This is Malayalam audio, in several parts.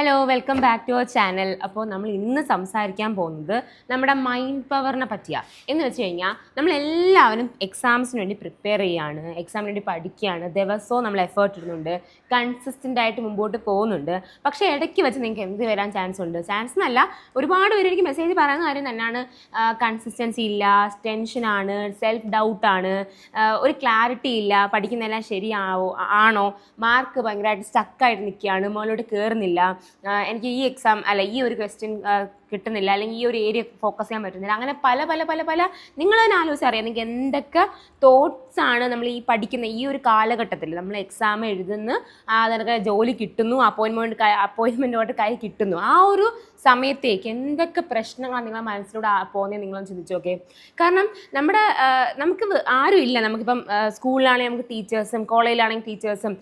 Hello welcome back to our channel അപ്പോൾ നമ്മൾ ഇന്ന് സംസാരിക്കാൻ പോകുന്നത് നമ്മുടെ മൈൻഡ് പവറിനെ പറ്റിയാണ് എന്ന് വെച്ച് കഴിഞ്ഞാൽ നമ്മൾ എല്ലാവരും എക്സാംസിന് വേണ്ടി പ്രിപ്പയർ ചെയ്യുകയാണ് എക്സാമിന് വേണ്ടി പഠിക്കുകയാണ്. ദിവസവും നമ്മൾ എഫേർട്ട് ഇടുന്നുണ്ട് കൺസിസ്റ്റന്റ് ആയിട്ട് മുമ്പോട്ട് പോകുന്നുണ്ട്. പക്ഷേ ഇടയ്ക്ക് വെച്ച് നിങ്ങൾക്ക് എന്ത് വരാൻ ചാൻസ് ഉണ്ട്? ചാൻസ് എന്നല്ല ഒരുപാട് പേര് എനിക്ക് മെസ്സേജ് പറയുന്ന കാര്യം തന്നെയാണ്. കൺസിസ്റ്റൻസി ഇല്ല ടെൻഷനാണ് സെൽഫ് ഡൗട്ടാണ് ഒരു ക്ലാരിറ്റി ഇല്ല പഠിക്കുന്നതെല്ലാം ശരിയാവോ ആണോ? മാർക്ക് ഭയങ്കരമായിട്ട് സ്റ്റക്കായിട്ട് നിൽക്കുകയാണ് മുകളിലോട്ട് കയറുന്നില്ല എനിക്ക് ഈ എക്സാം അല്ല ഈ ഒരു ക്വസ്റ്റ്യൻ കിട്ടുന്നില്ല അല്ലെങ്കിൽ ഈ ഒരു ഏരിയ ഫോക്കസ് ചെയ്യാൻ പറ്റുന്നില്ല. അങ്ങനെ പല പല പല പല നിങ്ങൾ തന്നെ ആലോചിച്ച് അറിയാം നിങ്ങൾക്ക് എന്തൊക്കെ തോട്ട്സ് ആണ് നമ്മൾ ഈ പഠിക്കുന്ന ഈ ഒരു കാലഘട്ടത്തിൽ. നമ്മൾ എക്സാം എഴുതുന്നു നിനക്ക് ജോലി കിട്ടുന്നു അപ്പോയിൻമെന്റ് അപ്പോയിൻമെന്റോട്ട് കൈ കിട്ടുന്നു. ആ ഒരു സമയത്തേക്ക് എന്തൊക്കെ പ്രശ്നങ്ങളാണ് നിങ്ങളുടെ മനസ്സിലൂടെ പോകുന്നത് നിങ്ങളൊന്ന് ചിന്തിച്ചു നോക്കേ. കാരണം നമ്മുടെ നമുക്ക് ആരും ഇല്ല. നമുക്കിപ്പം സ്കൂളിലാണെങ്കിൽ നമുക്ക് ടീച്ചേഴ്സും കോളേജിലാണെങ്കിൽ ടീച്ചേഴ്സും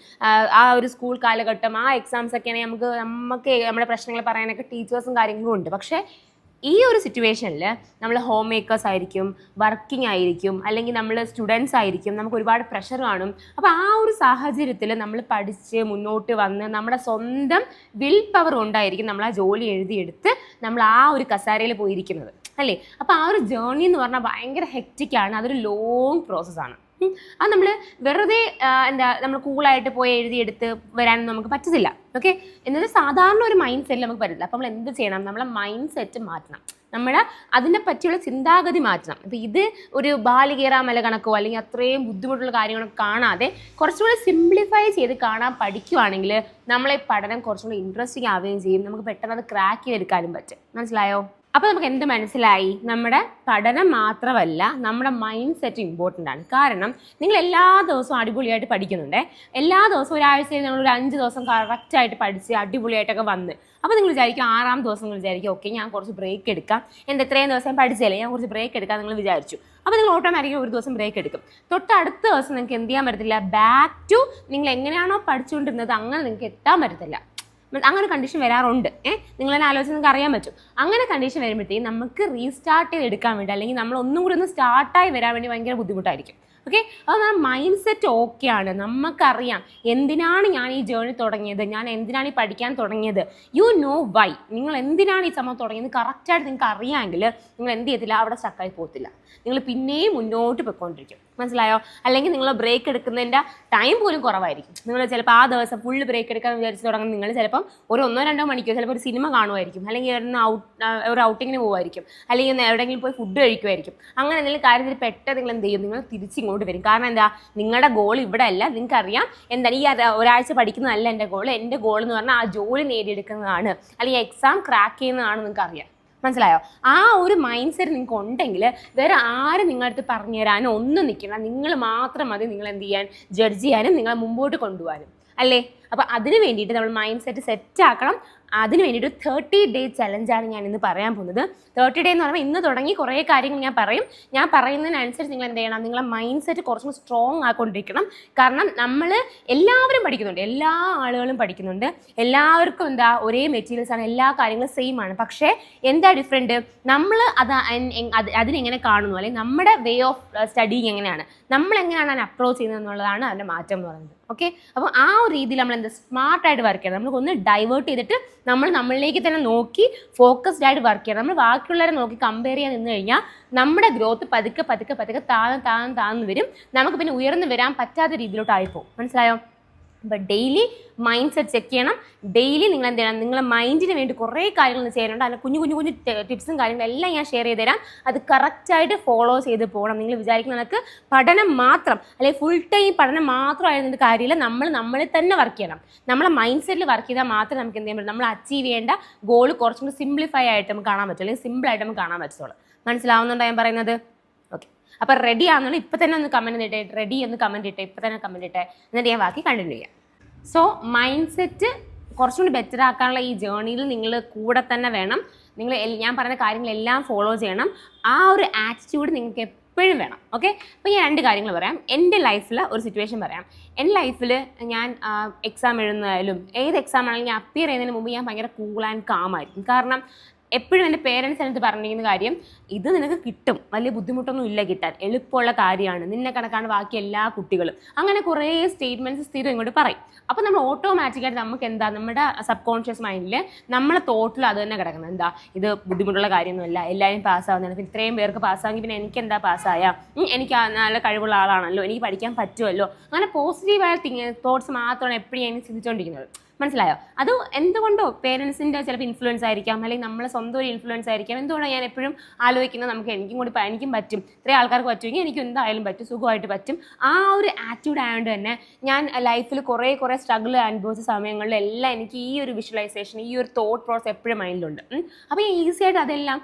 ആ ഒരു സ്കൂൾ കാലഘട്ടം ആ എക്സാംസ് ഒക്കെ ആണെങ്കിൽ നമുക്ക് നമുക്ക് നമ്മുടെ പ്രശ്നങ്ങൾ പറയാനൊക്കെ ടീച്ചേഴ്സും കാര്യങ്ങളും ഉണ്ട്. പക്ഷേ ഈ ഒരു സിറ്റുവേഷനിൽ നമ്മൾ ഹോം മേക്കേഴ്സ് ആയിരിക്കും വർക്കിംഗ് ആയിരിക്കും അല്ലെങ്കിൽ നമ്മൾ സ്റ്റുഡൻസ് ആയിരിക്കും നമുക്ക് ഒരുപാട് പ്രഷർ കാണും. അപ്പോൾ ആ ഒരു സാഹചര്യത്തിൽ നമ്മൾ പഠിച്ച് മുന്നോട്ട് വന്ന് നമ്മുടെ സ്വന്തം വിൽ പവർ കൊണ്ടായിരിക്കും നമ്മൾ ആ ജോലി എഴുതിയെടുത്ത് നമ്മൾ ആ ഒരു കസാരയിൽ പോയിരിക്കുന്നത്. അല്ലേ? അപ്പോൾ ആ ഒരു ജേർണി എന്ന് പറഞ്ഞാൽ ഭയങ്കര ഹെക്റ്റിക്കാണ് അതൊരു ലോങ് പ്രോസസ്സാണ്. അത് നമ്മൾ വെറുതെ എന്താ നമ്മൾ കൂളായിട്ട് പോയി എഴുതിയെടുത്ത് വരാനൊന്നും നമുക്ക് പറ്റത്തില്ല. ഓക്കെ എന്നത് സാധാരണ ഒരു മൈൻഡ് സെറ്റിൽ നമുക്ക് പറ്റില്ല അപ്പോൾ നമ്മൾ എന്ത് ചെയ്യണം? നമ്മളെ മൈൻഡ് സെറ്റ് മാറ്റണം. നമ്മൾ അതിനെ പറ്റിയുള്ള ചിന്താഗതി മാറ്റണം. അപ്പോൾ ഇത് ഒരു ബാലികേറാമല കണക്കോ അല്ലെങ്കിൽ അത്രയും ബുദ്ധിമുട്ടുള്ള കാര്യങ്ങളോ കാണാതെ കുറച്ചുകൂടി സിംപ്ലിഫൈ ചെയ്ത് കാണാൻ പഠിക്കുവാണെങ്കിൽ നമ്മളെ പഠനം കുറച്ചുകൂടി ഇൻട്രസ്റ്റിംഗ് ആവുകയും ചെയ്യും. നമുക്ക് പെട്ടെന്ന് അത് ക്രാക്ക് ചെയ്തെടുക്കാനും പറ്റും. മനസ്സിലായോ? അപ്പോൾ നമുക്ക് എന്ത് മനസ്സിലായി? നമ്മുടെ പഠനം മാത്രമല്ല നമ്മുടെ മൈൻഡ് സെറ്റ് ഇമ്പോർട്ടന്റ് ആണ്. കാരണം നിങ്ങൾ എല്ലാ ദിവസവും അടിപൊളിയായിട്ട് പഠിക്കുന്നുണ്ട്. എല്ലാ ദിവസവും ഒരാഴ്ചയിൽ നിങ്ങൾ ഒരു അഞ്ച് ദിവസം കറക്റ്റായിട്ട് പഠിച്ച് അടിപൊളിയായിട്ടൊക്കെ വന്ന്. അപ്പോൾ നിങ്ങൾ വിചാരിക്കും ആറാം ദിവസം നിങ്ങൾ വിചാരിക്കും ഓക്കെ ഞാൻ കുറച്ച് ബ്രേക്ക് എടുക്കാം. എന്റെ ഇത്രയും ദിവസം പഠിച്ചല്ലേ ഞാൻ കുറച്ച് ബ്രേക്ക് എടുക്കാം നിങ്ങൾ വിചാരിച്ചു. അപ്പോൾ നിങ്ങൾ ഓട്ടോമാറ്റിക്കലി ഒരു ദിവസം ബ്രേക്ക് എടുക്കും. തൊട്ടടുത്ത ദിവസം നിങ്ങൾക്ക് എന്ത് ചെയ്യാൻ പറ്റത്തില്ല? ബാക്ക് ടു നിങ്ങൾ എങ്ങനെയാണോ പഠിച്ചുകൊണ്ടിരുന്നത് അങ്ങനെ നിങ്ങൾക്ക് എത്താൻ പറ്റത്തില്ല. അങ്ങനെ കണ്ടീഷൻ വരാറുണ്ട്. ഏഹ് നിങ്ങൾ തന്നെ ആലോചിച്ച് നിങ്ങൾക്ക് അറിയാൻ പറ്റും. അങ്ങനെ കണ്ടീഷൻ വരുമ്പോഴത്തേക്കും നമുക്ക് റീസ്റ്റാർട്ട് ചെയ്ത് എടുക്കാൻ വേണ്ടി അല്ലെങ്കിൽ നമ്മൾ ഒന്നും കൂടി ഒന്ന് സ്റ്റാർട്ടായി വരാൻ വേണ്ടി ഭയങ്കര ബുദ്ധിമുട്ടായിരിക്കും. ഓക്കെ അപ്പോൾ നമ്മുടെ മൈൻഡ് സെറ്റ് ഓക്കെയാണ് നമുക്കറിയാം എന്തിനാണ് ഞാൻ ഈ ജേർണി തുടങ്ങിയത്? ഞാൻ എന്തിനാണ് ഈ പഠിക്കാൻ തുടങ്ങിയത്? യു നോ വൈ നിങ്ങൾ എന്തിനാണ് ഈ സംഭവം തുടങ്ങിയത്? കറക്റ്റായിട്ട് നിങ്ങൾക്ക് അറിയാമെങ്കിൽ നിങ്ങൾ എന്ത് ചെയ്യത്തില്ല? അവിടെ സ്റ്റക്കായി പോകത്തില്ല. നിങ്ങൾ പിന്നെയും മുന്നോട്ട് പോയിക്കൊണ്ടിരിക്കും. മനസ്സിലായോ? അല്ലെങ്കിൽ നിങ്ങൾ ബ്രേക്ക് എടുക്കുന്നതിന്റെ ടൈം പോലും കുറവായിരിക്കും. നിങ്ങൾ ചിലപ്പോൾ ആ ദിവസം ഫുള്ള് ബ്രേക്ക് എടുക്കാൻ വിചാരിച്ച് തുടങ്ങുന്ന നിങ്ങൾ ചിലപ്പം ഒരു ഒന്നോ രണ്ടോ മണിക്കൂർ ചിലപ്പോൾ ഒരു സിനിമ കാണുമായിരിക്കും. അല്ലെങ്കിൽ ഒരു ഔട്ട് ഒരു ഔട്ടിങ്ങിന് പോകുമായിരിക്കും അല്ലെങ്കിൽ എവിടെയെങ്കിലും പോയി ഫുഡ് കഴിക്കുമായിരിക്കും. അങ്ങനെ എന്തെങ്കിലും കാര്യത്തിൽ പെട്ടെന്ന് നിങ്ങൾ എന്ത് ചെയ്യും? നിങ്ങൾ തിരിച്ചിങ്ങോട്ട് വരും. കാരണം എന്താ? നിങ്ങളുടെ ഗോൾ ഇവിടെ അല്ല. നിങ്ങൾക്കറിയാം എന്താണ്? ഈ ഒരാഴ്ച പഠിക്കുന്നതല്ല എന്റെ ഗോൾ എന്റെ ഗോൾ എന്ന് പറഞ്ഞാൽ ആ ജോലി നേടിയെടുക്കുന്നതാണ്. അല്ലെങ്കിൽ എക്സാം ക്രാക്ക് ചെയ്യുന്നതാണ് നിങ്ങൾക്ക് അറിയാം മനസ്സിലായോ? ആ ഒരു മൈൻഡ് സെറ്റ് നിങ്ങൾക്ക് ഉണ്ടെങ്കിൽ വേറെ ആരും നിങ്ങളുടെ അടുത്ത് പറഞ്ഞു തരാനോ ഒന്നും നിൽക്കണം നിങ്ങൾ മാത്രം മതി നിങ്ങൾ എന്ത് ചെയ്യാൻ ജഡ്ജ് ചെയ്യാനും നിങ്ങളെ മുമ്പോട്ട് കൊണ്ടുപോകാനും. അല്ലേ? അപ്പോൾ അതിന് വേണ്ടിയിട്ട് നമ്മൾ മൈൻഡ് സെറ്റ് സെറ്റ് ആക്കണം. അതിന് വേണ്ടിയിട്ട് തേർട്ടി ഡേ ചലഞ്ചാണ് ഞാൻ ഇന്ന് പറയാൻ പോകുന്നത്. തേർട്ടി ഡേ എന്ന് പറയുമ്പോൾ ഇന്ന് തുടങ്ങി കുറേ കാര്യങ്ങൾ ഞാൻ പറയും. ഞാൻ പറയുന്നതിനനുസരിച്ച് നിങ്ങൾ എന്ത് ചെയ്യണം? നിങ്ങളെ മൈൻഡ് സെറ്റ് കുറച്ചും സ്ട്രോങ് ആക്കൊണ്ടിരിക്കണം. കാരണം നമ്മൾ എല്ലാവരും പഠിക്കുന്നുണ്ട്. എല്ലാ ആളുകളും പഠിക്കുന്നുണ്ട്. എല്ലാവർക്കും എന്താ ഒരേ മെറ്റീരിയൽസ് ആണ്. എല്ലാ കാര്യങ്ങളും സെയിം ആണ്. പക്ഷേ എന്താ ഡിഫറെന്റ് നമ്മൾ അത് അതിനെങ്ങനെ കാണുന്നു? അല്ലെങ്കിൽ നമ്മുടെ വേ ഓഫ് സ്റ്റഡിങ് എങ്ങനെയാണ്? നമ്മൾ എങ്ങനെയാണ് അതിനെ അപ്രോച്ച് ചെയ്യുന്നത് എന്നുള്ളതാണ് അതിന്റെ മാറ്റം എന്ന് പറയുന്നത്. ഓക്കെ അപ്പോൾ ആ ഒരു രീതിയിൽ നമ്മൾ എന്താ സ്മാർട്ടായിട്ട് വർക്ക് ചെയ്യണം. നമുക്ക് ഒന്ന് ഡൈവേർട്ട് ചെയ്തിട്ട് നമ്മൾ നമ്മളിലേക്ക് തന്നെ നോക്കി ഫോക്കസ്ഡ് ആയിട്ട് വർക്ക് ചെയ്യണം. നമ്മൾ ബാക്കിയുള്ളവരെ നോക്കി കമ്പയർ ചെയ്യാൻ നിന്ന് കഴിഞ്ഞാൽ നമ്മുടെ ഗ്രോത്ത് പതുക്കെ പതുക്കെ പതുക്കെ താഴ്ന്ന് താഴ്ന്ന് താഴ്ന്ന് വരും. നമുക്ക് പിന്നെ ഉയർന്നു വരാൻ പറ്റാത്ത രീതിയിലോട്ട് പോകും മനസ്സിലായോ? അപ്പോൾ ഡെയിലി മൈൻഡ് സെറ്റ് ചെക്ക് ചെയ്യണം. ഡെയിലി നിങ്ങൾ എന്ത് ചെയ്യണം? നിങ്ങളെ മൈൻഡിന് വേണ്ടി കുറേ കാര്യങ്ങൾ ചെയ്യാനുണ്ട് അതിന് കുഞ്ഞു കുഞ്ഞു കുഞ്ഞു ടിപ്സും കാര്യങ്ങളും എല്ലാം ഞാൻ ഷെയർ ചെയ്ത് തരാം. അത് കറക്റ്റായിട്ട് ഫോളോ ചെയ്ത് പോകണം. നിങ്ങൾ വിചാരിക്കുന്ന കണക്ക് പഠനം മാത്രം അല്ലെങ്കിൽ ഫുൾ ടൈം പഠനം മാത്രമായിരുന്നിട്ട് കാര്യമില്ല. നമ്മൾ നമ്മളിൽ തന്നെ വർക്ക് ചെയ്യണം. നമ്മളെ മൈൻഡ് സെറ്റിൽ വർക്ക് ചെയ്താൽ മാത്രമേ നമുക്ക് എന്ത് ചെയ്യാൻ പറ്റും? നമ്മൾ അച്ചീവ് ചെയ്യേണ്ട ഗോൾ കുറച്ചും കൂടി സിംപ്ലിഫൈ ആയിട്ട് നമുക്ക് കാണാൻ പറ്റുള്ളൂ അല്ലെങ്കിൽ സിമ്പിൾ ആയിട്ട് നമുക്ക് കാണാൻ പറ്റുള്ളൂ മനസ്സിലാവുന്നുണ്ടോ ഞാൻ പറയുന്നത്? അപ്പോൾ റെഡി ആണെന്നുള്ള ഇപ്പൊ തന്നെ ഒന്ന് കമന്റ് ഇട്ടേ റെഡി എന്ന് കമന്റ് ഇട്ടേ ഇപ്പൊ തന്നെ കമന്റ് ഇട്ടേ. എന്നിട്ട് ഞാൻ ബാക്കി കണ്ടിന്യൂ ചെയ്യാം. സോ മൈൻഡ് സെറ്റ് കുറച്ചുകൂടി ബെറ്റർ ആക്കാനുള്ള ഈ ജേർണിയിൽ നിങ്ങൾ കൂടെ തന്നെ വേണം. നിങ്ങൾ ഞാൻ പറയുന്ന കാര്യങ്ങളെല്ലാം ഫോളോ ചെയ്യണം. ആ ഒരു ആറ്റിറ്റ്യൂഡ് നിങ്ങൾക്ക് എപ്പോഴും വേണം. ഓക്കെ അപ്പോൾ ഞാൻ രണ്ട് കാര്യങ്ങൾ പറയാം. എന്റെ ലൈഫിൽ ഒരു സിറ്റുവേഷൻ പറയാം. എന്റെ ലൈഫിൽ ഞാൻ എക്സാം എഴുതുന്നതായാലും ഏത് എക്സാം ആണെങ്കിലും ഞാൻ അപ്പിയർ ചെയ്യുന്നതിന് മുമ്പ് ഞാൻ ഭയങ്കര കൂൾ ആൻഡ് കാം ആയിരിക്കും. കാരണം എപ്പോഴും എന്റെ പേരൻസ് എനിക്ക് പറഞ്ഞിരിക്കുന്ന കാര്യം ഇത് നിനക്ക് കിട്ടും വലിയ ബുദ്ധിമുട്ടൊന്നും ഇല്ല കിട്ടാൻ. എളുപ്പമുള്ള കാര്യമാണ്. നിന്നെ കണക്കാണ് ബാക്കി എല്ലാ കുട്ടികളും. അങ്ങനെ കുറേ സ്റ്റേറ്റ്മെന്റ്സ് സ്ഥിരം ഇങ്ങോട്ട് പറയും. അപ്പോൾ നമ്മൾ ഓട്ടോമാറ്റിക്കായിട്ട് നമുക്ക് എന്താ നമ്മുടെ സബ് കോൺഷ്യസ് മൈൻഡിൽ നമ്മളെ തോട്ടിൽ അത് തന്നെ കിടക്കുന്നത്. എന്താ ഇത് ബുദ്ധിമുട്ടുള്ള കാര്യമൊന്നുമല്ല. എല്ലാവരും പാസ്സാവുന്നതാണ് പിന്നെ ഇത്രയും പേർക്ക് പാസ്സാവെങ്കിൽ പിന്നെ എനിക്ക് എന്താ പാസ്സായ എനിക്ക് നല്ല കഴിവുള്ള ആളാണല്ലോ. എനിക്ക് പഠിക്കാൻ പറ്റുമല്ലോ. അങ്ങനെ പോസിറ്റീവായ തോട്ട്സ് മാത്രമാണ് എപ്പോഴും എനിക്ക് ചിന്തിച്ചുകൊണ്ടിരിക്കുന്നത് മനസ്സിലായോ? അത് എന്തുകൊണ്ടോ പേരൻസിന്റെ ചിലപ്പോൾ ഇൻഫ്ലുവൻസ് ആയിരിക്കാം അല്ലെങ്കിൽ നമ്മളെ സ്വന്തം ഒരു ഇൻഫ്ലുവൻസ് ആയിരിക്കാം. എന്തുകൊണ്ടാണ് ഞാൻ എപ്പോഴും ആലോചിക്കുന്നത്? നമുക്ക് എനിക്കും കൂടി എനിക്കും പറ്റും. ഇത്രയും ആൾക്കാർക്ക് പറ്റുമെങ്കിൽ എനിക്ക് എന്തായാലും പറ്റും സുഖമായിട്ട് പറ്റും. ആ ഒരു ആറ്റിറ്റ്യൂഡ് ആയതുകൊണ്ട് തന്നെ ഞാൻ ലൈഫിൽ കുറേ കുറേ സ്ട്രഗിൾ അനുഭവിച്ച സമയങ്ങളിലെല്ലാം എനിക്ക് ഈ ഒരു വിഷ്വലൈസേഷൻ ഈ ഒരു തോട്ട് പ്രോസസ് എപ്പോഴും മൈൻഡിലുണ്ട് അപ്പോൾ ഞാൻ ഈസി ആയിട്ട് അതെല്ലാം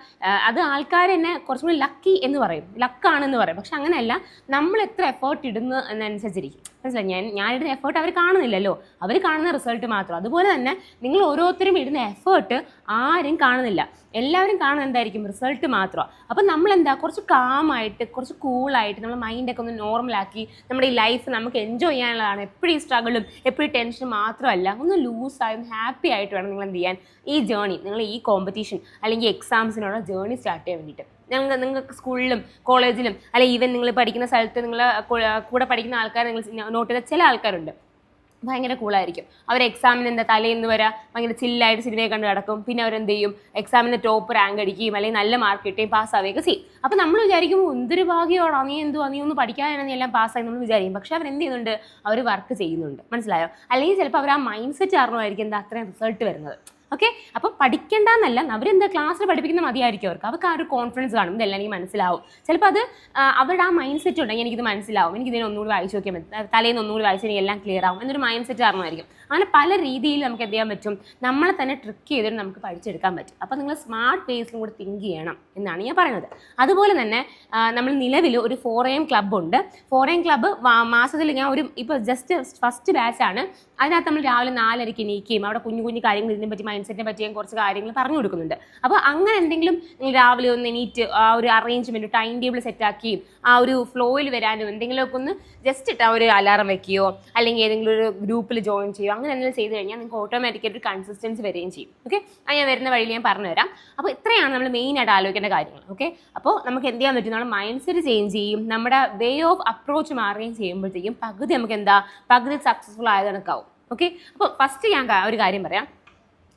അത് ആൾക്കാർ എന്നെ കുറച്ചും കൂടി ലക്കി എന്ന് പറയും. ലക്കാണെന്ന് പറയും. പക്ഷെ അങ്ങനെയല്ല നമ്മൾ എത്ര എഫേർട്ട് ഇടുന്നു എന്നനുസരിച്ചിരിക്കും. മനസ്സിലായി? ഞാൻ ഞാനിടുന്ന എഫേർട്ട് അവർ കാണുന്നില്ലല്ലോ. അവർ കാണുന്ന റിസൾട്ട് മാത്രം അതുപോലെ തന്നെ നിങ്ങൾ ഓരോരുത്തരും ഇടുന്ന എഫേർട്ട് ആരും കാണുന്നില്ല. എല്ലാവരും കാണുന്നത് എന്തായിരിക്കും? റിസൾട്ട് മാത്രമാണ് അപ്പം നമ്മൾ എന്താ കുറച്ച് കാമായിട്ട് കുറച്ച് കൂളായിട്ട് നമ്മൾ മൈൻഡൊക്കെ ഒന്ന് നോർമലാക്കി നമ്മുടെ ഈ ലൈഫ് നമുക്ക് എൻജോയ് ചെയ്യാനുള്ളതാണ്. എപ്പോഴും ഈ സ്ട്രഗിളും എപ്പോഴും ടെൻഷനും മാത്രമല്ല ഒന്ന് ലൂസായും ഹാപ്പി ആയിട്ട് വേണം നിങ്ങൾ എന്ത് ചെയ്യാൻ. ഈ ജേണി നിങ്ങൾ ഈ കോമ്പറ്റീഷൻ അല്ലെങ്കിൽ എക്സാംസിനുള്ള ജേണി സ്റ്റാർട്ട് ചെയ്യാൻ വേണ്ടിയിട്ട്. ഞങ്ങൾ നിങ്ങൾക്ക് സ്കൂളിലും കോളേജിലും അല്ലെങ്കിൽ ഈവൻ നിങ്ങൾ പഠിക്കുന്ന സ്ഥലത്ത് നിങ്ങൾ കൂടെ പഠിക്കുന്ന ആൾക്കാർ നിങ്ങൾ നോട്ട് ചെയ്ത ചില ആൾക്കാരുണ്ട്. ഭയങ്കര കൂളായിരിക്കും അവർ എക്സാമിന് എന്താ തലേന്ന് വരാ ഭയങ്കര ചില്ലായിട്ട് സിനിമയെ കണ്ട് കിടക്കും പിന്നെ അവരെന്ത് ചെയ്യും? എക്സാമിന് ടോപ്പ് റാങ്ക് അടിക്കുകയും അല്ലെങ്കിൽ നല്ല മാർക്ക് കിട്ടുകയും പാസ്സാവുകയൊക്കെ ചെയ്യും. അപ്പോൾ നമ്മൾ വിചാരിക്കും എന്തൊരു ഭാഗ്യമാണോ? നീ എന്തുവാ? നീ ഒന്ന് പഠിക്കാനാണ് നീ എല്ലാം പാസ്സായി നമ്മൾ വിചാരിക്കും. പക്ഷെ അവർ എന്ത് ചെയ്യുന്നുണ്ട്? അവർ വർക്ക് ചെയ്യുന്നുണ്ട്. മനസ്സിലായോ? അല്ലെങ്കിൽ ചിലപ്പോൾ അവർ ആ മൈൻഡ് സെറ്റ് കാരണമായിരിക്കും എന്താ അത്രയും റിസൾട്ട് വരുന്നത്. ഓക്കെ അപ്പോൾ പഠിക്കേണ്ടെന്നല്ല അവരെന്താ ക്ലാസ്സിൽ പഠിപ്പിക്കുന്ന മതിയായിരിക്കും അവർക്ക്. അവർക്ക് ആ ഒരു കോൺഫിഡൻസ് കാണും. ഇതെല്ലാം എനിക്ക് മനസ്സിലാവും. ചിലപ്പോൾ അത് അവരുടെ ആ മൈൻഡ് സെറ്റ് ഉണ്ടെങ്കിൽ എനിക്കിത് മനസ്സിലാവും. എനിക്ക് ഇതിനെ ഒന്നുകൂടി വായിച്ചു നോക്കിയാൽ മതി. തലേന്ന് ഒന്നുകൂടി വായിച്ചാൽ എല്ലാം ക്ലിയർ ആവും. എന്നൊരു മൈൻഡ് സെറ്റ് കാരണമായിരിക്കും. അങ്ങനെ പല രീതിയിൽ നമുക്ക് എന്ത് ചെയ്യാൻ പറ്റും? നമ്മളെ തന്നെ ട്രിക്ക് ചെയ്തിട്ട് നമുക്ക് പഠിച്ചെടുക്കാൻ പറ്റും. അപ്പോൾ നിങ്ങൾ സ്മാർട്ട് വേസിലും കൂടി തിങ്ക് ചെയ്യണം എന്നാണ് ഞാൻ പറയുന്നത്. അതുപോലെ തന്നെ നമ്മൾ നിലവിൽ ഒരു ഫോർ എം ക്ലബ് ഉണ്ട്. ഫോർ എം ക്ലബ്ബ് മാസത്തിൽ ഞാൻ ഒരു ഇപ്പോൾ ജസ്റ്റ് ഫസ്റ്റ് ബാച്ചാണ് അതിനകത്ത് നമ്മൾ രാവിലെ നാലരയ്ക്ക് എണീക്കുകയും അവിടെ കുഞ്ഞു കുഞ്ഞു കാര്യങ്ങൾ ഇതിനെ പറ്റി മൈൻഡ് സെറ്റിനെ പറ്റിയും കുറച്ച് കാര്യങ്ങൾ പറഞ്ഞു കൊടുക്കുന്നുണ്ട്. അപ്പോൾ അങ്ങനെ എന്തെങ്കിലും നിങ്ങൾ രാവിലെ ഒന്ന് എണീറ്റ് ആ ഒരു അറേഞ്ച്മെന്റ് ടൈം ടേബിൾ സെറ്റാക്കിയും ആ ഒരു ഫ്ലോയിൽ വരാനും എന്തെങ്കിലുമൊക്കെ ഒന്ന് ജസ്റ്റ് ഇട്ട് ആ ഒരു അലാറം വെക്കുകയോ അല്ലെങ്കിൽ ഏതെങ്കിലും ഒരു ഗ്രൂപ്പിൽ ജോയിൻ ചെയ്യുകയോ അങ്ങനെ എന്തെങ്കിലും ചെയ്ത് കഴിഞ്ഞാൽ നിങ്ങൾക്ക് ഓട്ടോമാറ്റിക്കായിട്ട് ഒരു കൺസിസ്റ്റൻസി വരികയും ചെയ്യും. ഓക്കെ അത് ഞാൻ വരുന്ന വഴിയിൽ ഞാൻ പറഞ്ഞു പറഞ്ഞുതരാം. അപ്പോൾ ഇത്രയാണ് നമ്മൾ മെയിൻ ആയിട്ട് ആലോചിക്കേണ്ട കാര്യങ്ങൾ. ഓക്കെ അപ്പോൾ നമുക്ക് എന്ത് ചെയ്യാൻ പറ്റും? നമ്മുടെ മൈൻഡ് സെറ്റ് ചേഞ്ച് ചെയ്യും. നമ്മുടെ വേ ഓഫ് അപ്രോച്ച് മാറുകയും ചെയ്യുമ്പോഴത്തേക്കും പകുതി നമുക്ക് എന്താ? പകുതി സക്സസ്ഫുൾ ആയത് കണക്കാവും ഓക്കെ അപ്പോൾ ഫസ്റ്റ് ഞാൻ ഒരു കാര്യം പറയാം.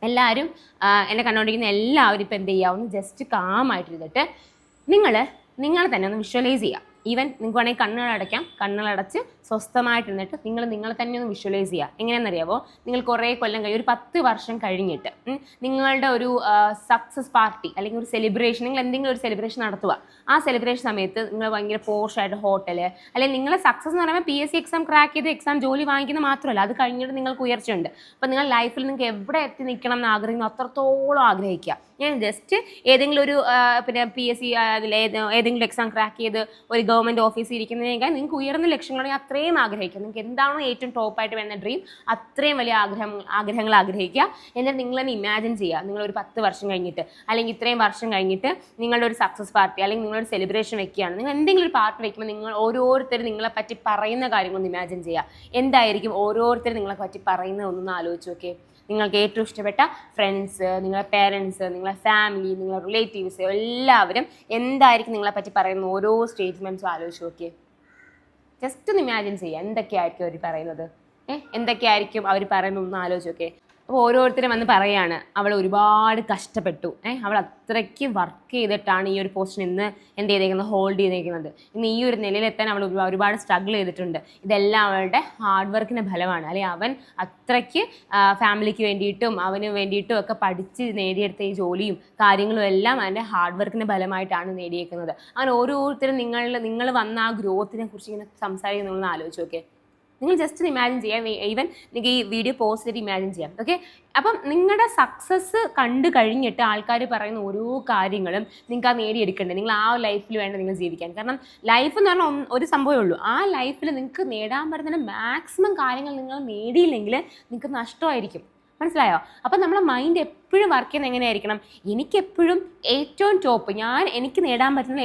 എല്ലാവരും എന്നെ കണ്ടുകൊണ്ടിരിക്കുന്ന എല്ലാവരും ഇപ്പോൾ എന്ത് ചെയ്യാവുന്ന ജസ്റ്റ് കാമായിട്ടിരുന്നിട്ട് നിങ്ങൾ നിങ്ങളെ തന്നെ ഒന്ന് വിഷ്വലൈസ് ചെയ്യുക ഈവൻ നിങ്ങൾക്ക് വേണമെങ്കിൽ കണ്ണുകൾ അടയ്ക്കാം. കണ്ണുകൾ കണ്ണുകളടച്ച് സ്വസ്ഥമായിട്ടിരുന്നിട്ട് നിങ്ങൾ നിങ്ങളെ തന്നെ ഒന്ന് വിഷ്വലൈസ് ചെയ്യുക. എങ്ങനെയാണെന്നറിയാമോ നിങ്ങൾ കുറേ കൊല്ലം കഴിഞ്ഞ് ഒരു പത്ത് വർഷം കഴിഞ്ഞിട്ട് നിങ്ങളുടെ ഒരു സക്സസ് പാർട്ടി അല്ലെങ്കിൽ ഒരു സെലിബ്രേഷൻ നിങ്ങൾ എന്തെങ്കിലും ഒരു സെലിബ്രേഷൻ നടത്തുക. ആ സെലിബ്രേഷൻ സമയത്ത് നിങ്ങൾ ഭയങ്കര പോഷായിട്ട് ഹോട്ടൽ അല്ലെങ്കിൽ നിങ്ങളെ സക്സസ് എന്ന് പറയുമ്പോൾ P S C exam crack ചെയ്ത് എക്സാം ജോലി വാങ്ങിക്കുന്ന മാത്രമല്ല അത് കഴിഞ്ഞിട്ട് നിങ്ങൾക്ക് ഉയർച്ചയുണ്ട്. അപ്പോൾ നിങ്ങൾ ലൈഫിൽ നിങ്ങൾക്ക് എവിടെ എത്തി നിൽക്കണം എന്ന് ആഗ്രഹിക്കുന്നു അത്രത്തോളം ആഗ്രഹിക്കുക. ഞാൻ ജസ്റ്റ് ഏതെങ്കിലും ഒരു പിന്നെ പി എസ് സി ഏതെങ്കിലും എക്സാം ക്രാക്ക് ചെയ്ത് ഒരു ഗവൺമെന്റ് ഓഫീസിൽ ഇരിക്കുന്നതിനേക്കാൾ നിങ്ങൾക്ക് ഉയർന്ന ലക്ഷ്യങ്ങളാണെങ്കിൽ അത്രയും ആഗ്രഹിക്കുക നിങ്ങൾക്ക് എന്താണോ ഏറ്റവും ടോപ്പായിട്ട് വരുന്ന ഡ്രീം അത്രയും വലിയ ആഗ്രഹം ആഗ്രഹങ്ങൾ ആഗ്രഹിക്കുക. എന്നിട്ട് നിങ്ങൾ തന്നെ ഇമാജിൻ ചെയ്യുക. നിങ്ങൾ ഒരു പത്ത് വർഷം കഴിഞ്ഞിട്ട് അല്ലെങ്കിൽ ഇത്രയും വർഷം കഴിഞ്ഞിട്ട് നിങ്ങളുടെ ഒരു സക്സസ് പാർട്ടി അല്ലെങ്കിൽ നിങ്ങളൊരു സെലിബ്രേഷൻ വെക്കുകയാണ്. നിങ്ങൾ എന്തെങ്കിലും ഒരു പാർട്ടി വെക്കുമ്പോൾ നിങ്ങൾ ഓരോരുത്തരും നിങ്ങളെ പറ്റി പറയുന്ന കാര്യങ്ങളൊന്ന് ഇമാജിൻ ചെയ്യുക. എന്തായിരിക്കും ഓരോരുത്തരും നിങ്ങളെ പറ്റി പറയുന്നതൊന്നൊന്ന് ആലോചിച്ച് നോക്കേ നിങ്ങൾക്ക് ഏറ്റവും ഇഷ്ടപ്പെട്ട ഫ്രണ്ട്സ് നിങ്ങളെ പേരൻസ് നിങ്ങളെ ഫാമിലി നിങ്ങളെ റിലേറ്റീവ്സ് എല്ലാവരും എന്തായിരിക്കും നിങ്ങളെ പറ്റി പറയുന്ന ഓരോ സ്റ്റേറ്റ്മെന്റ്സും ആലോചിച്ച് നോക്കിയേ. ജസ്റ്റ് ഒന്ന് ഇമാജിൻ ചെയ്യുക. എന്തൊക്കെയായിരിക്കും അവർ പറയുന്നത്? ഏഹ് എന്തൊക്കെയായിരിക്കും അവർ പറയുന്നത് ഒന്ന് ആലോചിച്ച് നോക്കേ അപ്പോൾ ഓരോരുത്തരും വന്ന് പറയാണ് അവൾ ഒരുപാട് കഷ്ടപ്പെട്ടു. ഏഹ് അവൾ അത്രയ്ക്ക് വർക്ക് ചെയ്തിട്ടാണ് ഈ ഒരു പോസ്റ്റിന് ഇന്ന് എന്ത് ചെയ്തേക്കുന്നത്? ഹോൾഡ് ചെയ്തേക്കുന്നത്. ഇന്ന് ഈ ഒരു നിലയിലെത്താൻ അവൾ ഒരുപാട് സ്ട്രഗിൾ ചെയ്തിട്ടുണ്ട്. ഇതെല്ലാം അവളുടെ ഹാർഡ് വർക്കിന്റെ ഫലമാണ്. അല്ലെങ്കിൽ അവൻ അത്രയ്ക്ക് ഫാമിലിക്ക് വേണ്ടിയിട്ടും അവന് വേണ്ടിയിട്ടും ഒക്കെ പഠിച്ച് നേടിയെടുത്ത ഈ ജോലിയും കാര്യങ്ങളും എല്ലാം അവന്റെ ഹാർഡ് വർക്കിന്റെ ഫലമായിട്ടാണ് നേടിയേക്കുന്നത്. അങ്ങനെ ഓരോരുത്തരും നിങ്ങൾ നിങ്ങൾ വന്ന ആ ഗ്രോത്തിനെ കുറിച്ച് ഇങ്ങനെ സംസാരിക്കുന്നതെന്ന് ആലോചിച്ച് നോക്കേ നിങ്ങൾ ജസ്റ്റ് ഇമാജിൻ ചെയ്യാം. ഈവൻ നിങ്ങൾക്ക് ഈ വീഡിയോ പോസ്റ്റ് ചെയ്തിട്ട് ഇമാജിൻ ചെയ്യാം. ഓക്കെ അപ്പം നിങ്ങളുടെ സക്സസ് കണ്ടു കഴിഞ്ഞിട്ട് ആൾക്കാർ പറയുന്ന ഓരോ കാര്യങ്ങളും നിങ്ങൾക്ക് ആ നേടിയെടുക്കണ്ടേ നിങ്ങൾ ആ ലൈഫിൽ വേണ്ട നിങ്ങൾ ജീവിക്കാൻ. കാരണം ലൈഫ് എന്ന് പറഞ്ഞാൽ ഒരു സംഭവമേ ഉള്ളൂ. ആ ലൈഫിൽ നിങ്ങൾക്ക് നേടാൻ പറ്റുന്ന മാക്സിമം കാര്യങ്ങൾ നിങ്ങൾ നേടിയില്ലെങ്കിൽ നിങ്ങൾക്ക് നഷ്ടമായിരിക്കും. മനസ്സിലായോ? അപ്പം നമ്മുടെ മൈൻഡ് എപ്പോഴും വർക്ക് ചെയ്യുന്നത് എങ്ങനെയായിരിക്കണം? എനിക്കെപ്പോഴും ഏറ്റവും ടോപ്പ് ഞാൻ എനിക്ക് നേടാൻ പറ്റുന്ന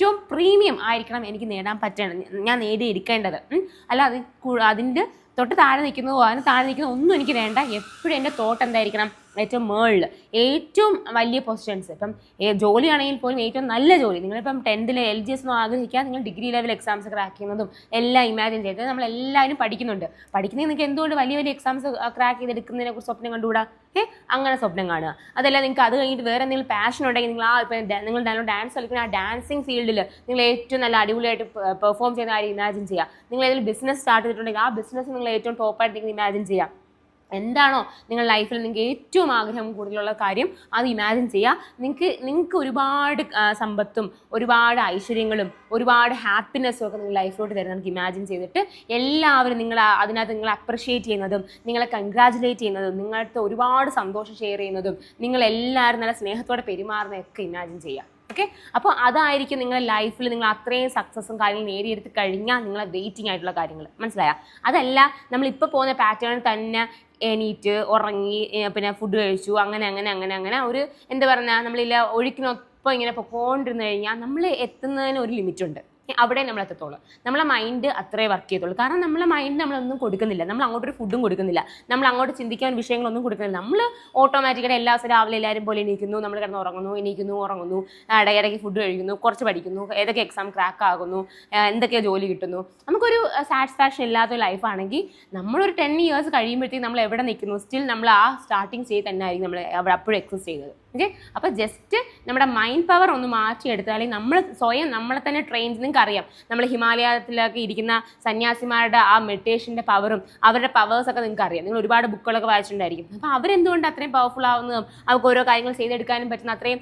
ഏറ്റവും പ്രീമിയം ആയിരിക്കണം എനിക്ക് നേടാൻ പറ്റണം ഞാൻ നേടിയെടുക്കേണ്ടത്. ഉം. അല്ല അത് അതിന്റെ തൊട്ട് താഴെ നിൽക്കുന്നതോ അതിന് താഴെ നിൽക്കുന്നതോ ഒന്നും എനിക്ക് വേണ്ട. എപ്പോഴും എന്റെ തോട്ട് എന്തായിരിക്കണം? ഏറ്റവും മേളിൽ ഏറ്റവും വലിയ പൊസിഷൻസ് ഇപ്പം ജോലിയാണെങ്കിൽ പോലും ഏറ്റവും നല്ല ജോലി. നിങ്ങളിപ്പം ടെൻത്തിൽ എൽ ജി എസ് ഒന്നും ആഗ്രഹിക്കാൻ നിങ്ങൾ ഡിഗ്രി ലെവൽ എക്സാംസ് ക്രാക്ക് ചെയ്യുന്നതും എല്ലാം ഇമാജിൻ ചെയ്തത് നമ്മൾ എല്ലാവരും പഠിക്കുന്നുണ്ട്. പഠിക്കുന്നത് നിങ്ങൾക്ക് എന്തുകൊണ്ട് വലിയ വലിയ എക്സാംസ് ക്രാക്ക് ചെയ്തെടുക്കുന്നതിനെ കുറിച്ച് സ്വപ്നം കണ്ടുകൂടാ? ഏ അങ്ങനെ സ്വപ്നം കാണുക. അതല്ല നിങ്ങൾക്ക് അത് കഴിഞ്ഞിട്ട് വേറെ എന്തെങ്കിലും പാഷൻ ഉണ്ടെങ്കിൽ നിങ്ങൾ ആ ഇപ്പം നിങ്ങൾ നല്ല ഡാൻസ് കളിക്കുന്ന ആ ഡാൻസിങ് ഫീൽഡിൽ നിങ്ങൾ ഏറ്റവും നല്ല അടിപൊളിയായിട്ട് പെർഫോം ചെയ്യുന്ന കാര്യം ഇമാജിൻ ചെയ്യുക. നിങ്ങൾ ഏതെങ്കിലും ബിസിനസ് സ്റ്റാർട്ട് ചെയ്തിട്ടുണ്ടെങ്കിൽ ആ ബിസിനസ് നിങ്ങൾ ഏറ്റവും ടോപ്പായിട്ട് നിങ്ങൾ ഇമാജിൻ ചെയ്യുക. എന്താണോ നിങ്ങൾ ലൈഫിൽ നിങ്ങൾക്ക് ഏറ്റവും ആഗ്രഹം കൂടുതലുള്ള കാര്യം അത് ഇമാജിൻ ചെയ്യുക. നിങ്ങൾക്ക് നിങ്ങൾക്ക് ഒരുപാട് സമ്പത്തും ഒരുപാട് ഐശ്വര്യങ്ങളും ഒരുപാട് ഹാപ്പിനെസ്സും ഒക്കെ നിങ്ങൾ ലൈഫിലോട്ട് തരുന്നത് ഇമാജിൻ ചെയ്തിട്ട് എല്ലാവരും നിങ്ങൾ അതിനകത്ത് നിങ്ങളെ അപ്രിഷിയേറ്റ് ചെയ്യുന്നതും നിങ്ങളെ കൺഗ്രാജുലേറ്റ് ചെയ്യുന്നതും നിങ്ങളുടെ ഒരുപാട് സന്തോഷം ഷെയർ ചെയ്യുന്നതും നിങ്ങളെല്ലാവരും നല്ല സ്നേഹത്തോടെ പെരുമാറുന്നതൊക്കെ ഇമാജിൻ ചെയ്യുക. ഓക്കെ അപ്പോൾ അതായിരിക്കും നിങ്ങളുടെ ലൈഫിൽ നിങ്ങൾ അത്രയും സക്സസും കാര്യങ്ങളും നേടിയെടുത്ത് കഴിഞ്ഞാൽ നിങ്ങളെ വെയിറ്റിംഗ് ആയിട്ടുള്ള കാര്യങ്ങൾ. മനസ്സിലായ? അതല്ല നമ്മൾ നമ്മളിപ്പോൾ പോകുന്ന പാറ്റേൺ തന്നെ എണീറ്റ് ഉറങ്ങി പിന്നെ ഫുഡ് കഴിച്ചു അങ്ങനെ അങ്ങനെ അങ്ങനെ അങ്ങനെ ഒരു എന്താ പറയുക നമ്മളില്ല ഒഴുക്കിനൊപ്പം ഇങ്ങനെ പൊക്കോണ്ടിരുന്ന് കഴിഞ്ഞാൽ നമ്മൾ എത്തുന്നതിന് ഒരു ലിമിറ്റ് ഉണ്ട്. അവിടെ നമ്മൾ എത്തത്തുള്ളൂ. നമ്മളെ മൈൻഡ് അത്രേ വർക്ക് ചെയ്യത്തുള്ളൂ. കാരണം നമ്മളെ മൈൻഡ് നമ്മളൊന്നും കൊടുക്കുന്നില്ല. നമ്മൾ അങ്ങോട്ടൊരു ഫുഡും കൊടുക്കുന്നില്ല. നമ്മൾ അങ്ങോട്ട് ചിന്തിക്കാൻ വിഷയങ്ങളൊന്നും കൊടുക്കുന്നില്ല. നമ്മൾ ഓട്ടോമാറ്റിക്കായിട്ട് എല്ലാ ദിവസവും രാവിലെ എല്ലാവരും പോലെ എണീക്കുന്നു. നമ്മൾ കിടന്ന് ഉറങ്ങുന്നു എണീക്കുന്നു ഉറങ്ങുന്നു. ഇടയ്ക്കിടയ്ക്ക് ഫുഡ് കഴിക്കുന്നു കുറച്ച് പഠിക്കുന്നു ഏതൊക്കെ എക്സാം ക്രാക്ക് ആകുന്നു എന്തൊക്കെയോ എന്തൊക്കെ ജോലി കിട്ടുന്നു. നമുക്കൊരു സാറ്റിസ്ഫാക്ഷൻ ഇല്ലാത്ത ലൈഫാണെങ്കിൽ നമ്മളൊരു ടെൻ ഇയേഴ്സ് കഴിയുമ്പോഴത്തേക്ക് നമ്മൾ എവിടെ നിൽക്കുന്നു? സ്റ്റിൽ നമ്മൾ ആ സ്റ്റാർട്ടിങ് സ്റ്റേജ് തന്നെ ആയിരിക്കും നമ്മൾ അപ്പോഴും എക്സസ് ചെയ്യുന്നത് ഓക്കെ അപ്പോൾ ജസ്റ്റ് നമ്മുടെ മൈൻഡ് പവർ ഒന്ന് മാറ്റിയെടുത്താൽ നമ്മൾ സ്വയം നമ്മളെ തന്നെ ട്രെയിൻ നിങ്ങൾക്ക് അറിയാം. നമ്മൾ ഹിമാലയത്തിലൊക്കെ ഇരിക്കുന്ന സന്യാസിമാരുടെ ആ മെഡിറ്റേഷന്റെ പവറും അവരുടെ പവേഴ്സൊക്കെ നിങ്ങൾക്ക് അറിയാം. നിങ്ങൾ ഒരുപാട് ബുക്കുകളൊക്കെ വായിച്ചിട്ടുണ്ടായിരിക്കും. അപ്പോൾ അവരെന്തുകൊണ്ട് അത്രയും പവർഫുൾ ആവുന്നതും അവർക്ക് ഓരോ കാര്യങ്ങൾ ചെയ്തെടുക്കാനും പറ്റുന്ന അത്രയും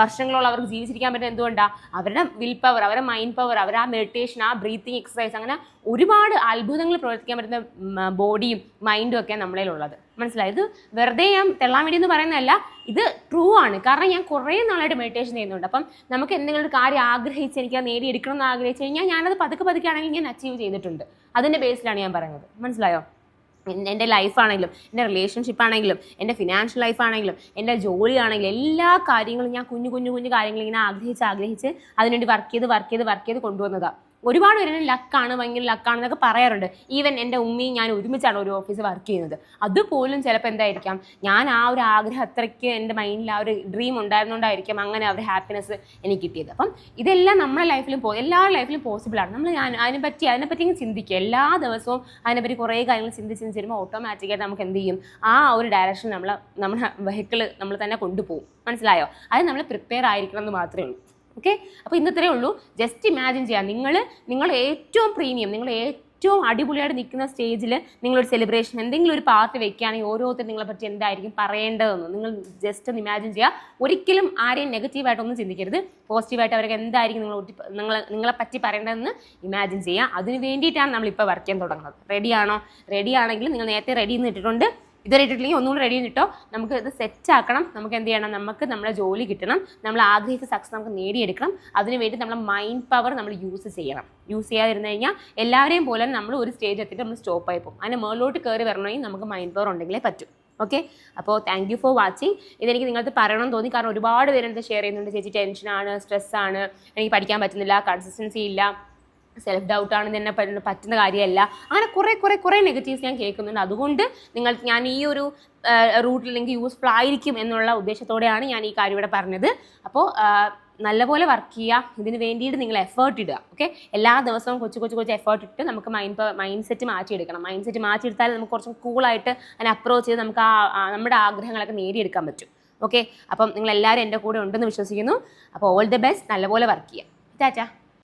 വർഷങ്ങളോളം അവർക്ക് ജീവിച്ചിരിക്കാൻ പറ്റുന്ന എന്തുകൊണ്ടാണ് അവരുടെ വിൽ പവർ അവരുടെ മൈൻഡ് പവർ അവരുടെ ആ മെഡിറ്റേഷൻ ആ ബ്രീത്തിങ് എക്സസൈസ് അങ്ങനെ ഒരുപാട് അത്ഭുതങ്ങൾ പ്രവർത്തിക്കാൻ പറ്റുന്ന ബോഡിയും മൈൻഡും ഒക്കെ നമ്മളിലുള്ളത്. മനസ്സിലായി? ഇത് വെറുതെ ഞാൻ തെള്ളാൻ വേണ്ടി എന്ന് പറയുന്നതല്ല ഇത് ട്രൂ ആണ്. കാരണം ഞാൻ കുറേ നാളായിട്ട് മെഡിറ്റേഷൻ ചെയ്യുന്നുണ്ട്. അപ്പം നമുക്ക് എന്തെങ്കിലും ഒരു കാര്യം ആഗ്രഹിച്ച് എനിക്ക് അത് നേടിയെടുക്കണം എന്ന് ആഗ്രഹിച്ചു കഴിഞ്ഞാൽ ഞാനത് പതുക്കെ പതുക്കെ ആണെങ്കിൽ ഞാൻ അച്ചീവ് ചെയ്തിട്ടുണ്ട്. അതിന്റെ ബേസിലാണ് ഞാൻ പറയുന്നത്. മനസ്സിലായോ? എൻ- എന്റെ ലൈഫാണെങ്കിലും എന്റെ റിലേഷൻഷിപ്പ് ആണെങ്കിലും എന്റെ ഫിനാൻഷ്യൽ ലൈഫ് ആണെങ്കിലും എന്റെ ജോലി ആണെങ്കിലും എല്ലാ കാര്യങ്ങളും ഞാൻ കുഞ്ഞു കുഞ്ഞു കുഞ്ഞു കാര്യങ്ങൾ ഇങ്ങനെ ആഗ്രഹിച്ച് ആഗ്രഹിച്ച് അതിനുവേണ്ടി വർക്ക് ചെയ്ത് വർക്ക് ചെയ്ത് വർക്ക് ചെയ്ത് കൊണ്ടുവന്നതാണ് ഒരുപാട് പേര് ലക്കാണ് ഭയങ്കര ലക്കാണ് എന്നൊക്കെ പറയാറുണ്ട്. ഈവൻ എന്റെ ഉമ്മയും ഞാൻ ഒരുമിച്ചാണ് ഒരു ഓഫീസിൽ വർക്ക് ചെയ്യുന്നത്. അതുപോലും ചിലപ്പോൾ എന്തായിരിക്കാം? ഞാൻ ആ ഒരു ആഗ്രഹം അത്രയ്ക്ക് എന്റെ മൈൻഡിൽ ആ ഒരു ഡ്രീം ഉണ്ടായിരുന്നുകൊണ്ടായിരിക്കും അങ്ങനെ ഒരു ഹാപ്പിനെസ് എനിക്ക് കിട്ടിയത്. അപ്പം ഇതെല്ലാം നമ്മുടെ ലൈഫിലും പോ എല്ലാവരുടെ ലൈഫിലും പോസിബിൾ ആണ്. നമ്മൾ ഞാൻ അതിനെപ്പറ്റി അതിനെപ്പറ്റി ചിന്തിക്കുക. എല്ലാ ദിവസവും അതിനെപ്പറ്റി കുറേ കാര്യങ്ങൾ ചിന്തിച്ച് ചിന്തിച്ച് വരുമ്പോൾ ഓട്ടോമാറ്റിക്കായിട്ട് നമുക്ക് എന്ത് ചെയ്യും? ആ ഒരു ഡയറക്ഷൻ നമ്മൾ നമ്മുടെ വെഹിക്കിൾ നമ്മൾ തന്നെ കൊണ്ടുപോകും. മനസ്സിലായോ? അത് നമ്മൾ പ്രിപ്പയർ ആയിരിക്കണം എന്ന് മാത്രമേ ഉള്ളൂ. ഓക്കെ അപ്പോൾ ഇന്നത്രേ ഉള്ളൂ. ജസ്റ്റ് ഇമാജിൻ ചെയ്യാം. നിങ്ങൾ നിങ്ങൾ ഏറ്റവും പ്രീമിയം നിങ്ങൾ ഏറ്റവും അടിപൊളിയായിട്ട് നിൽക്കുന്ന സ്റ്റേജിൽ നിങ്ങളൊരു സെലിബ്രേഷൻ എന്തെങ്കിലും ഒരു പാർട്ടി വെക്കുകയാണെങ്കിൽ ഓരോരുത്തരും നിങ്ങളെ പറ്റി എന്തായിരിക്കും പറയേണ്ടതെന്ന് നിങ്ങൾ ജസ്റ്റ് ഒന്ന് ഇമാജിൻ ചെയ്യുക ഒരിക്കലും ആരെയും നെഗറ്റീവായിട്ടൊന്നും ചിന്തിക്കരുത്. പോസിറ്റീവായിട്ട് അവർക്ക് എന്തായിരിക്കും നിങ്ങൾ നിങ്ങൾ നിങ്ങളെ പറ്റി പറയേണ്ടതെന്ന് ഇമാജിൻ ചെയ്യുക അതിന് വേണ്ടിയിട്ടാണ് നമ്മളിപ്പോൾ വർക്ക് ചെയ്യാൻ തുടങ്ങുന്നത്. റെഡിയാണോ റെഡി ആണെങ്കിൽ നിങ്ങൾ നേരത്തെ റെഡി എന്ന് ഇട്ടിട്ടുണ്ട്. ഇതുവരെ ഇട്ടിട്ടില്ലെങ്കിൽ ഒന്നുകൂടി റെഡി ചെയ്തിട്ടോ നമുക്ക് ഇത് സെറ്റ് ആക്കണം. നമുക്ക് എന്ത് ചെയ്യണം? നമുക്ക് നമ്മളെ ജോലി കിട്ടണം. നമ്മൾ ആഗ്രഹിച്ച സക്സസ് നമുക്ക് നേടിയെടുക്കണം. അതിന് വേണ്ടി നമ്മളെ മൈൻഡ് പവർ നമ്മൾ യൂസ് ചെയ്യണം. യൂസ് ചെയ്യാതിരുന്നു കഴിഞ്ഞാൽ എല്ലാവരെയും പോലെ നമ്മൾ ഒരു സ്റ്റേജ് എത്തിയിട്ട് നമ്മൾ സ്റ്റോപ്പ് ആയി പോകും. അതിന് മേളിലോട്ട് കയറി വരണമെങ്കിൽ നമുക്ക് മൈൻഡ് പവർ ഉണ്ടെങ്കിലേ പറ്റും. ഓക്കെ അപ്പോൾ താങ്ക് യു ഫോർ വാച്ചിങ് ഇതെനിക്ക് നിങ്ങൾക്ക് പറയണമെന്ന് തോന്നി. കാരണം ഒരുപാട് പേരെടുത്ത് ഷെയർ ചെയ്യുന്നുണ്ട്. ചേച്ചി ടെൻഷനാണ് സ്ട്രെസ്സാണ് എനിക്ക് പഠിക്കാൻ പറ്റുന്നില്ല കൺസിസ്റ്റൻസി ഇല്ല. സെൽഫ് ഡൗട്ട് ആണ് തന്നെ പറ്റുന്ന കാര്യമല്ല. അങ്ങനെ കുറേ കുറേ കുറേ നെഗറ്റീവ്സ് ഞാൻ കേൾക്കുന്നുണ്ട്. അതുകൊണ്ട് നിങ്ങൾ ഞാൻ ഈ ഒരു റൂട്ടിൽ നിങ്ങൾക്ക് യൂസ്ഫുൾ ആയിരിക്കും എന്നുള്ള ഉദ്ദേശത്തോടെയാണ് ഞാൻ ഈ കാര്യം ഇവിടെ പറഞ്ഞത്. അപ്പോൾ നല്ലപോലെ വർക്ക് ചെയ്യുക ഇതിന് വേണ്ടിയിട്ട് നിങ്ങൾ എഫേർട്ട് ഇടുക ഓക്കെ എല്ലാ ദിവസവും കൊച്ചു കൊച്ചു കൊച്ചു എഫേർട്ട് ഇട്ട് നമുക്ക് മൈൻഡ് മൈൻഡ് സെറ്റ് മാറ്റിയെടുക്കണം. മൈൻഡ് സെറ്റ് മാറ്റിയെടുത്താൽ നമുക്ക് കുറച്ചും കൂളായിട്ട് അതിനെ അപ്രോച്ച് ചെയ്ത് നമുക്ക് ആ നമ്മുടെ ആഗ്രഹങ്ങളൊക്കെ നേടിയെടുക്കാൻ പറ്റും ഓക്കെ അപ്പം നിങ്ങൾ എല്ലാവരും എന്റെ കൂടെ ഉണ്ടെന്ന് വിശ്വസിക്കുന്നു. അപ്പോൾ ഓൾ ദി ബെസ്റ്റ് നല്ലപോലെ വർക്ക് ചെയ്യുക ടാറ്റാ.